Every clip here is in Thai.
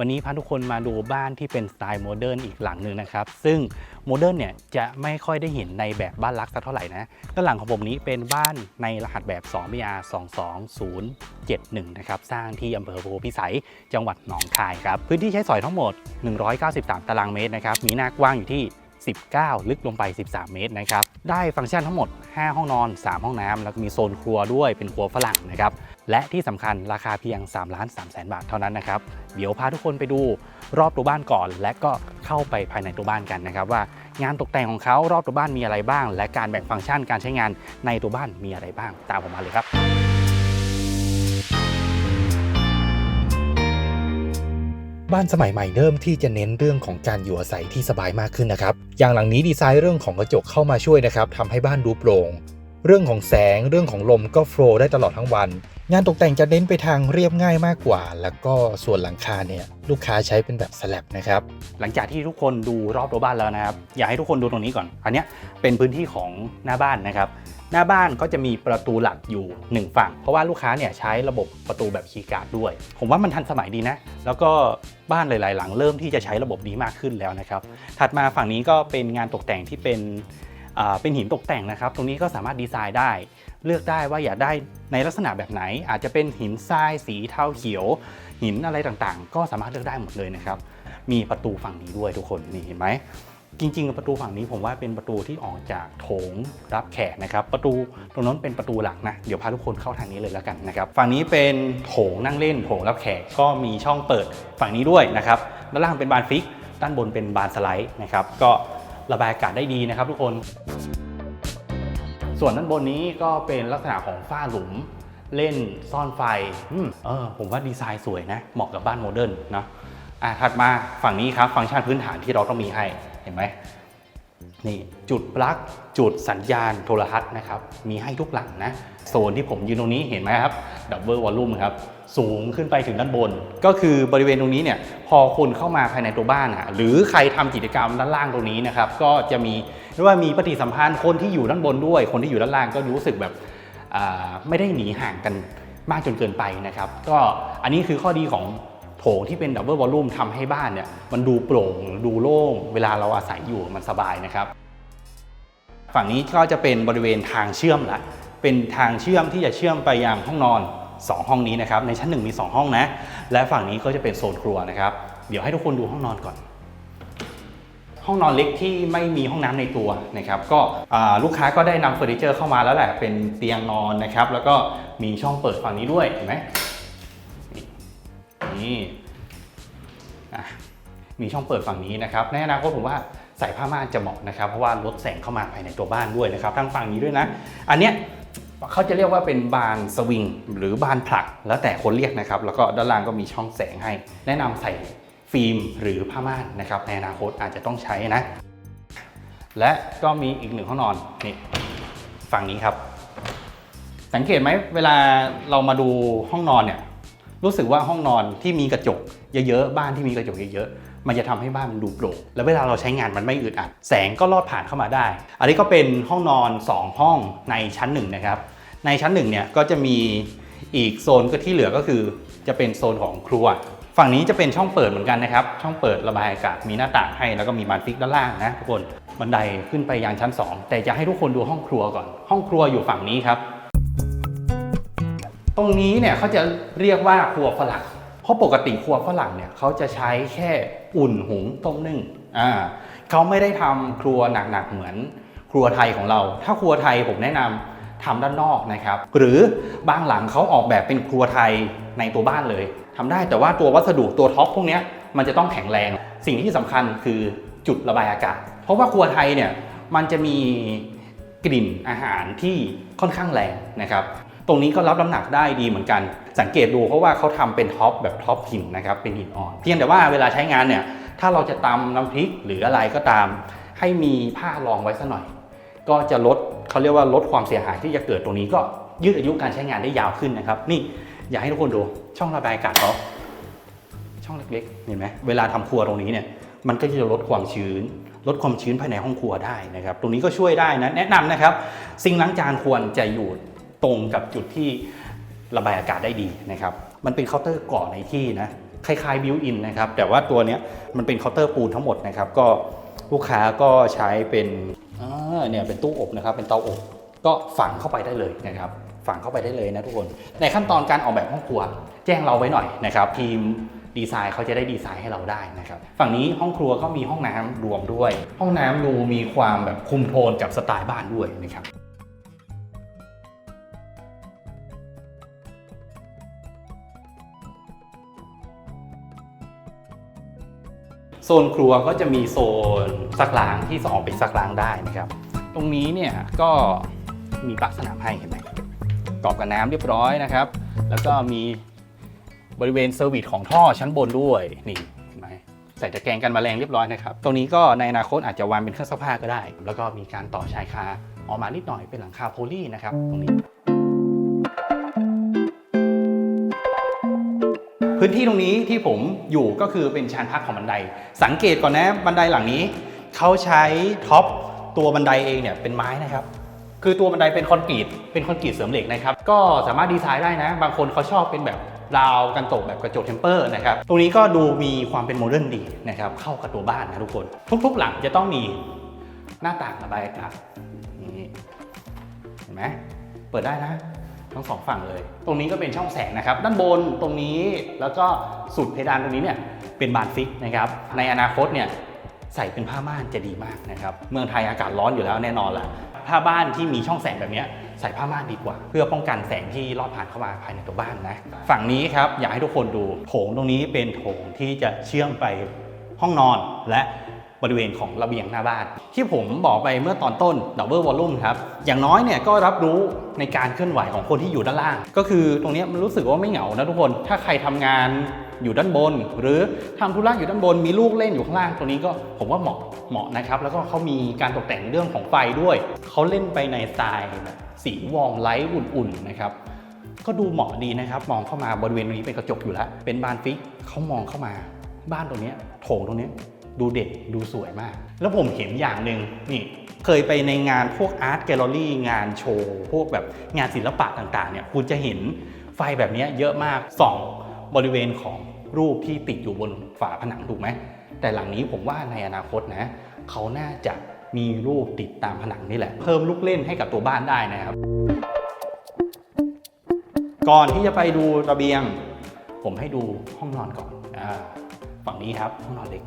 วันนี้พาทุกคนมาดูบ้านที่เป็นสไตล์โมเดิร์นอีกหลังหนึ่งนะครับ ซึ่งโมเดิร์นเนี่ยจะไม่ค่อยได้เห็นในแบบบ้านลักสักเท่าไหร่นะด้านหลังของผมนี้เป็นบ้านในรหัสแบบ 2 BR 22071 นะครับ สร้างที่อำเภอโพธิพิสัย จังหวัดหนองคายครับ พื้นที่ใช้สอยทั้งหมด 193 ตารางเมตรนะครับ มีหน้ากว้างอยู่ที่ 19 ลึกลงไป 13 เมตรนะครับ ได้ฟังก์ชันทั้งหมด 5 ห้องนอน 3 ห้องน้ำแล้วก็มีโซนครัวด้วยเป็นครัวฝรั่งนะครับ และที่สำคัญราคาเพียง3ล้าน3แสนบาทเท่านั้นนะครับ เดี๋ยวพาทุกคนไปดูรอบตัวบ้านก่อน และก็เข้าไปภายในตัวบ้านกันนะครับ ว่างานตกแต่งของเขารอบตัวบ้านมีอะไรบ้าง และการแบ่งฟังก์ชันการใช้งานในตัวบ้านมีอะไรบ้าง ตามผมมาเลยครับ บ้านสมัยใหม่เริ่มที่จะเน้นเรื่องของการอยู่อาศัยที่สบายมากขึ้นนะครับ อย่างหลังนี้ดีไซน์เรื่องของกระจกเข้ามาช่วยนะครับทำให้บ้านดูโปร่ง เรื่องของแสง เรื่องของลมก็โฟล์ได้ตลอดทั้งวัน งานตกแต่งจะเน้นไปทางเรียบง่ายมากกว่า แล้วก็ส่วนหลังคาเนี่ยลูกค้าใช้เป็นแบบสลับนะครับ หลังจากที่ทุกคนดูรอบตัวบ้านแล้วนะครับ อยากให้ทุกคนดูตรงนี้ก่อน อันเนี้ยเป็นพื้นที่ของหน้าบ้านนะครับ หน้าบ้านก็จะมีประตูหลักอยู่ 1 ฝั่ง เพราะว่าลูกค้าเนี่ยใช้ระบบประตูแบบคีย์การ์ดด้วย ผมว่ามันทันสมัยดีนะ แล้วก็บ้านหลาย ๆ หลังเริ่มที่จะใช้ระบบนี้มากขึ้นแล้วนะครับ ถัดมาฝั่งนี้ก็เป็นงานตกแต่งที่เป็นอ่าเป็นหินตกแต่งนะครับ ตรงนี้ก็สามารถดีไซน์ได้ เลือกได้ว่าอยากได้ในลักษณะแบบไหน อาจจะเป็นหินทรายสีเทาเขียว หินอะไรต่างๆ ก็สามารถเลือกได้หมดเลยนะครับ มีประตูฝั่งนี้ด้วยทุกคนนี่เห็นไหม จริงๆ ประตูฝั่งนี้ผมว่าเป็นประตูที่ออกจากโถงรับแขกนะครับ ประตูตรงนั้นเป็นประตูหลักนะ เดี๋ยวพาทุกคนเข้าทางนี้เลยแล้วกันนะครับ ฝั่งนี้เป็นโถงนั่งเล่นโถงรับแขกก็มีช่องเปิดฝั่งนี้ด้วยนะครับ ด้านล่างเป็นบานฟิก ด้านบนเป็นบานสไลด์นะครับ ก็ระบายอากาศได้ดีนะครับทุกคน ส่วนด้านบนนี้ก็เป็นลักษณะของฝ้าหลุมเล่นซ่อนไฟอืมเออผมว่าดีไซน์สวยนะ เหมาะกับบ้านโมเดิร์นเนาะอะถัดมาฝั่งนี้ครับ ฟังก์ชันพื้นฐานที่เราต้องมีให้ เห็นไหมนี่จุดปลั๊กจุดสัญญาณโทรทัศน์นะครับ มีให้ทุกหลังนะ โซนที่ผมยืนตรงนี้เห็นไหมครับดับเบิลวอลลุ่มครับ สูงขึ้นไปถึงด้านบน ก็คือบริเวณตรงนี้เนี่ยพอคุณเข้ามาภายในตัวบ้านอะหรือใครทำกิจกรรมด้านล่างตรงนี้นะครับ ก็จะมีเรียกว่ามีปฏิสัมพันธ์คนที่อยู่ด้านบนด้วย คนที่อยู่ด้านล่างก็รู้สึกแบบไม่ได้หนีห่างกันมากจนเกินไปนะครับ ก็อันนี้คือข้อดีของ โถงที่เป็นดับเบิลวอลลุ่มทำให้บ้านเนี่ยมันดูโปร่งดูโล่งเวลาเราอาศัยอยู่มันสบายนะครับฝั่งนี้ก็จะเป็นบริเวณทางเชื่อมละเป็นทางเชื่อมที่จะเชื่อมไปยังห้องนอน 2 ห้องนี้นะครับในชั้น 1 มี 2 ห้องนะ และฝั่งนี้ก็จะเป็นโซนครัวนะครับ เดี๋ยวให้ทุกคนดูห้องนอนก่อน ห้องนอนเล็กที่ไม่มีห้องน้ำในตัวนะครับ ก็ลูกค้าก็ได้นำเฟอร์นิเจอร์เข้ามาแล้วแหละเป็นเตียงนอนนะครับ แล้วก็มีช่องเปิดฝั่งนี้ด้วยเห็นไหม นี่มีช่องเปิดฝั่งนี้นะครับในอนาคตผมว่าใส่ผ้าม่านจะเหมาะนะครับเพราะว่าลดแสงเข้ามาภายในตัวบ้านด้วยนะครับทั้งฝั่งนี้ด้วยนะ อันเนี้ยเขาจะเรียกว่าเป็นบานสวิงหรือบานผลักแล้วแต่คนเรียกนะครับ แล้วก็ด้านล่างก็มีช่องแสงให้ แนะนำใส่ฟิล์มหรือผ้าม่านนะครับในอนาคตอาจจะต้องใช้นะ และก็มีอีกหนึ่งห้องนอนนี่ฝั่งนี้ครับ สังเกตไหมเวลาเรามาดูห้องนอนเนี่ย รู้สึกว่าห้องนอนที่มีกระจกเยอะๆบ้านที่มีกระจกเยอะๆมันจะทำให้บ้านมันดูโปร่งแล้วเวลาเราใช้งานมันไม่อึดอัด แสงก็ลอดผ่านเข้ามาได้ อันนี้ก็เป็นห้องนอน 2 ห้องในชั้น1นะครับในชั้น1เนี่ยก็จะมีอีกโซนก็ที่เหลือก็คือจะเป็นโซนของครัว ฝั่งนี้จะเป็นช่องเปิดเหมือนกันนะครับ ช่องเปิดระบายอากาศมีหน้าต่างให้ แล้วก็มีบานฟิกด้านล่างนะทุกคนบันไดขึ้นไปยังชั้น 2 แต่จะให้ทุกคนดูห้องครัวก่อน ห้องครัวอยู่ฝั่งนี้ครับ ตรงนี้เนี่ยเขาจะเรียกว่าครัวฝรั่ง เพราะปกติครัวฝรั่งเนี่ยเขาจะใช้แค่อุ่นหุงต้มนึ่งอ่าเขาไม่ได้ทำครัวหนักๆเหมือนครัวไทยของเรา ถ้าครัวไทยผมแนะนำทำด้านนอกนะครับ หรือบางหลังเขาออกแบบเป็นครัวไทยในตัวบ้านเลยทำได้แต่ว่าตัววัสดุตัวท็อปพวกนี้มันจะต้องแข็งแรง สิ่งที่สำคัญคือจุดระบายอากาศ เพราะว่าครัวไทยเนี่ยมันจะมีกลิ่นอาหารที่ค่อนข้างแรงนะครับ ตรงนี้ก็รับน้ำหนักได้ดีเหมือนกัน สังเกตดูเพราะว่าเขาทำเป็นท็อปแบบท็อปหินนะครับเป็นหินอ่อน เพียงแต่ว่าเวลาใช้งานเนี่ยถ้าเราจะตำน้ำพริกหรืออะไรก็ตาม ให้มีผ้ารองไว้สักหน่อย ก็จะลดเขาเรียกว่าลดความเสียหายที่จะเกิดตรงนี้ก็ยืดอายุการใช้งานได้ยาวขึ้นนะครับ นี่อยากให้ทุกคนดูช่องระบายอากาศเขาช่องเล็กๆเห็นไหมเวลาทำครัวตรงนี้เนี่ยมันก็จะลดความชื้น ลดความชื้นภายในห้องครัวได้นะครับ ตรงนี้ก็ช่วยได้นะแนะนำนะครับ ซิงล้างจานควรจะอยู่ ตรงกับจุดที่ระบายอากาศได้ดีนะครับ มันเป็นเคาน์เตอร์ก่อในที่นะ คล้ายๆบิวอินนะครับ แต่ว่าตัวนี้มันเป็นเคาน์เตอร์ปูนทั้งหมดนะครับ ก็ลูกค้าก็ใช้เป็นเนี่ยเป็นตู้อบนะครับ เป็นเตาอบ ก็ฝังเข้าไปได้เลยนะครับ ฝังเข้าไปได้เลยนะทุกคน ในขั้นตอนการออกแบบห้องครัว แจ้งเราไว้หน่อยนะครับทีมดีไซน์เขาจะได้ดีไซน์ให้เราได้นะครับ ฝั่งนี้ห้องครัวก็มีห้องน้ำรวมด้วย ห้องน้ำดูมีความแบบคุมโทนกับสไตล์บ้านด้วยนะครับ โซนครัวก็จะมีโซนซักล้างที่สองเป็นซักล้างได้นะครับ ตรงนี้เนี่ยก็มีปลั๊กสนามให้เห็นไหมกรอบกับน้ำเรียบร้อยนะครับ แล้วก็มีบริเวณเซอร์วิสของท่อชั้นบนด้วยนี่เห็นไหมใส่ตะแกรงกันแมลงเรียบร้อยนะครับ ตรงนี้ก็ในอนาคตอาจจะวางเป็นเครื่องซักผ้าก็ได้ แล้วก็มีการต่อชายคาออกมานิดหน่อยเป็นหลังคาโพลีนะครับตรงนี้ พื้นที่ตรงนี้ที่ผมอยู่ก็คือเป็นชานพักของบันได สังเกตก่อนนะบันไดหลังนี้เขาใช้ท็อปตัวบันไดเองเนี่ยเป็นไม้นะครับ คือตัวบันไดเป็นคอนกรีตเป็นคอนกรีตเสริมเหล็กนะครับ ก็สามารถดีไซน์ได้นะ บางคนเขาชอบเป็นแบบราวกันตกแบบกระจกเทมเปอร์นะครับ ตรงนี้ก็ดูมีความเป็นโมเดิร์นดีนะครับ เข้ากับตัวบ้านนะทุกคน ทุกๆหลังจะต้องมีหน้าต่างระบายอากาศนี่เห็นไหมเปิดได้นะ ทั้งสองฝั่งเลย ตรงนี้ก็เป็นช่องแสงนะครับ ด้านบนตรงนี้แล้วก็สุดเพดานตรงนี้เนี่ยเป็นบานฟิกนะครับ ในอนาคตเนี่ยใส่เป็นผ้าม่านจะดีมากนะครับ เมืองไทยอากาศร้อนอยู่แล้วแน่นอนแหละผ้าบ้านที่มีช่องแสงแบบนี้ใส่ผ้าม่านดีกว่า เพื่อป้องกันแสงที่ลอดผ่านเข้ามาภายในตัวบ้านนะ ฝั่งนี้ครับอยากให้ทุกคนดูโถงตรงนี้เป็นโถงที่จะเชื่อมไปห้องนอนและ บริเวณของระเบียงหน้าบ้าน ที่ผมบอกไปเมื่อตอนต้น Double Volume ครับ อย่างน้อยเนี่ยก็รับรู้ในการเคลื่อนไหวของคนที่อยู่ด้านล่าง ก็คือตรงนี้มันรู้สึกว่าไม่เหงานะทุกคน ถ้าใครทำงานอยู่ด้านบน หรือทำธุระอยู่ด้านบนมีลูกเล่นอยู่ข้างล่างตรงนี้ก็ผมว่าเหมาะเหมาะนะครับ แล้วก็เขามีการตกแต่งเรื่องของไฟด้วยเขาเล่นไปในสไตล์แบบสีวอร์มไลท์อุ่นๆนะครับก็ดูเหมาะดีนะครับ มองเข้ามาบริเวณตรงนี้เป็นกระจกอยู่แล้ว เป็นบานฟิกเขามองเข้ามา บ้านตรงนี้โถงตรงนี้ ดูเด็กดูสวยมาก แล้วผมเห็นอย่างหนึ่งนี่เคยไปในงานพวกอาร์ตแกลเลอรี่งานโชว์ พวกแบบงานศิลปะต่างๆเนี่ยคุณจะเห็นไฟแบบนี้เยอะมากส่องบริเวณของรูปที่ติดอยู่บนฝาผนังถูกไหมแต่หลังนี้ผมว่าในอนาคตนะ เขาน่าจะมีรูปติดตามผนังนี่แหละ เพิ่มลูกเล่นให้กับตัวบ้านได้นะครับ ก่อนที่จะไปดูระเบียง ผมให้ดูห้องนอนก่อนอฝั่งนี้ครับห้องนอนเล็ก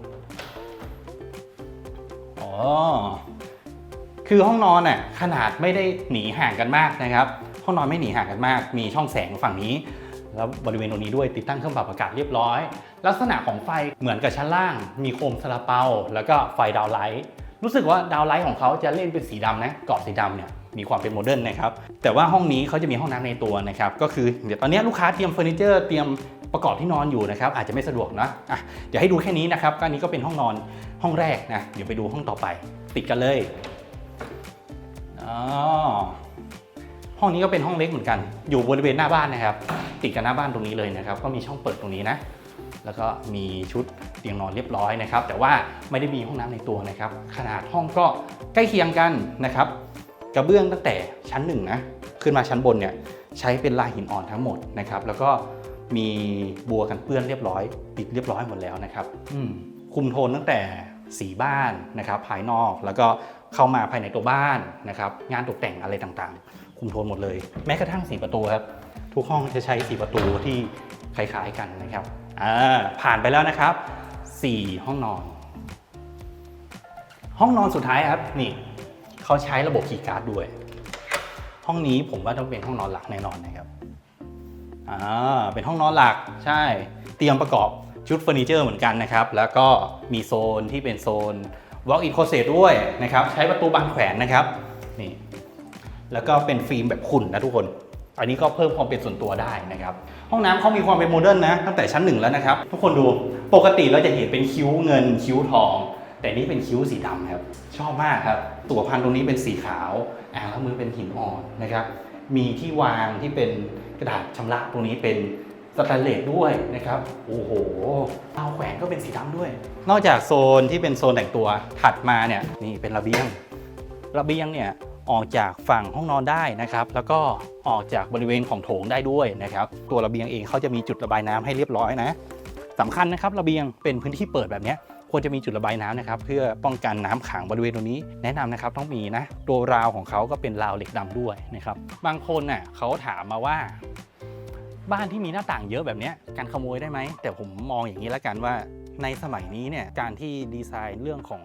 คือห้องนอนน่ะขนาดไม่ได้หนีห่างกันมากนะครับ ห้องนอนไม่หนีห่างกันมาก มีช่องแสงฝั่งนี้ แล้วบริเวณตรงนี้ด้วยติดตั้งเครื่องปรับอากาศเรียบร้อย ลักษณะของไฟเหมือนกับชั้นล่าง มีโคมซาลาเปา แล้วก็ไฟดาวไลท์รู้สึกว่าดาวไลท์ของเขาจะเล่นเป็นสีดำนะกรอบสีดำเนี่ย มีความเป็นโมเดิร์นนะครับแต่ว่าห้องนี้เขาจะมีห้องน้ำในตัวนะครับก็คือเดี๋ยวตอนนี้ลูกค้าเตรียมเฟอร์นิเจอร์เตรียมประกอบที่นอนอยู่นะครับอาจจะไม่สะดวกนะอะเดี๋ยวให้ดูแค่นี้นะครับก็อันนี้ก็เป็นห้องนอนห้องแรกนะเดี๋ยวไปดูห้องต่อไป ติดกันเลยอ๋อห้องนี้ก็เป็นห้องเล็กเหมือนกัน อยู่บริเวณหน้าบ้านนะครับ ติดกับหน้าบ้านตรงนี้เลยนะครับ ก็มีช่องเปิดตรงนี้นะ แล้วก็มีชุดเตียงนอนเรียบร้อยนะครับ แต่ว่าไม่ได้มีห้องน้ำในตัวนะครับ ขนาดห้องก็ใกล้เคียงกันนะครับ กระเบื้องตั้งแต่ชั้นหนึ่งนะขึ้นมาชั้นบนเนี่ยใช้เป็นลายหินอ่อนทั้งหมดนะครับแล้วก็มีบัวกันเปื้อนเรียบร้อยติดเรียบร้อยหมดแล้วนะครับอืมคุมโทนตั้งแต่สีบ้านนะครับภายนอกแล้วก็เข้ามาภายในตัวบ้านนะครับงานตกแต่งอะไรต่างๆ คุมโทนหมดเลย แม้กระทั่งสีประตูครับทุกห้องจะใช้สีประตูที่คล้าย ๆกันนะครับอ่าผ่านไปแล้วนะครับ 4 ห้องนอน ห้องนอนสุดท้ายครับนี่ เขาใช้ระบบคีย์การ์ดด้วย ห้องนี้ผมว่าต้องเป็นห้องนอนหลักแน่นอนนะครับอ่าเป็นห้องนอนหลักใช่ เตรียมประกอบชุดเฟอร์นิเจอร์เหมือนกันนะครับ แล้วก็มีโซนที่เป็นโซน walk-in closet ด้วยนะครับ ใช้ประตูบานแขวนนะครับนี่แล้วก็เป็นฟิล์มแบบขุ่นนะทุกคน อันนี้ก็เพิ่มความเป็นส่วนตัวได้นะครับ ห้องน้ำเขามีความเป็นโมเดิร์นนะ ตั้งแต่ชั้นหนึ่งแล้วนะครับ ทุกคนดู ปกติเราจะเห็นเป็นคิ้วเงินคิ้วทอง แต่นี่เป็นคิ้วสีดำครับ ชอบมากครับ ตัวพันตรงนี้เป็นสีขาวอ่างล้างมือเป็นหินอ่อนนะครับ มีที่วางที่เป็นกระดาษชำระตรงนี้เป็นสแตนเลสด้วยนะครับ โอ้โหเตาแขวนก็เป็นสีดำด้วย นอกจากโซนที่เป็นโซนแต่งตัวถัดมาเนี่ยนี่เป็นระเบียง ระเบียงเนี่ยออกจากฝั่งห้องนอนได้นะครับ แล้วก็ออกจากบริเวณของโถงได้ด้วยนะครับ ตัวระเบียงเองเขาจะมีจุดระบายน้ำให้เรียบร้อยนะสำคัญนะครับระเบียงเป็นพื้นที่เปิดแบบเนี้ย ควรจะมีจุดระบายน้ำนะครับ เพื่อป้องกันน้ำขังบริเวณตรงนี้ แนะนำนะครับต้องมีนะตัวราวของเขาก็เป็นราวเหล็กดำด้วยนะครับ บางคนน่ะเขาถามมาว่า บ้านที่มีหน้าต่างเยอะแบบนี้การขโมยได้ไหม แต่ผมมองอย่างนี้แล้วกันว่า ในสมัยนี้เนี่ยการที่ดีไซน์เรื่องของ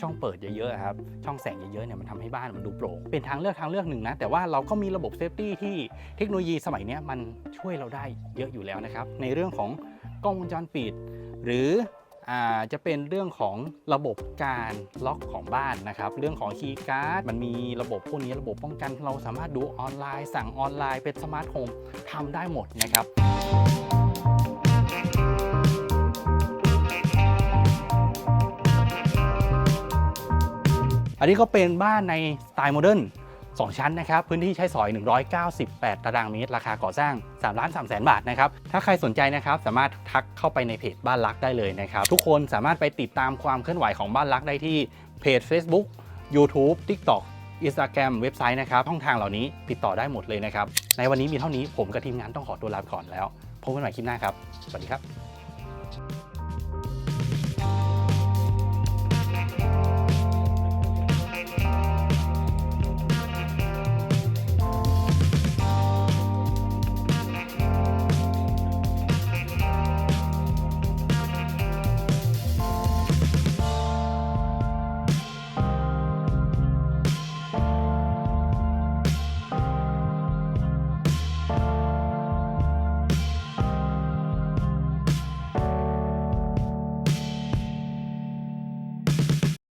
ช่องเปิดเยอะๆครับ ช่องแสงเยอะๆเนี่ยมันทำให้บ้านมันดูโปร่ง เป็นทางเลือกทางเลือกหนึ่งนะ แต่ว่าเราก็มีระบบเซฟตี้ที่เทคโนโลยีสมัยนี้มันช่วยเราได้เยอะอยู่แล้วนะครับ ในเรื่องของกล้องวงจรปิด หรือ จะเป็นเรื่องของระบบการล็อกของบ้านนะครับ เรื่องของคีย์การ์ดมันมีระบบพวกนี้ระบบป้องกันเราสามารถดูออนไลน์ สั่งออนไลน์เป็นสมาร์ทโฮมทำได้หมดนะครับอันนี้ก็เป็นบ้านในสไตล์โมเดิร์น 2 ชั้นนะครับ พื้นที่ใช้สอย 198 ตารางเมตร ราคาก่อสร้าง3ล้าน3แสนบาทนะครับ ถ้าใครสนใจนะครับ สามารถทักเข้าไปในเพจบ้านรักได้เลยนะครับ ทุกคนสามารถไปติดตามความเคลื่อนไหวของบ้านรักได้ที่เพจ Facebook YouTube TikTok Instagram เว็บไซต์นะครับช่องทางเหล่านี้ติดต่อได้หมดเลยนะครับ ในวันนี้มีเท่านี้ผมกับทีมงานต้องขอตัวลาไปก่อนแล้วพบกันใหม่คลิปหน้าครับ สวัสดีครับ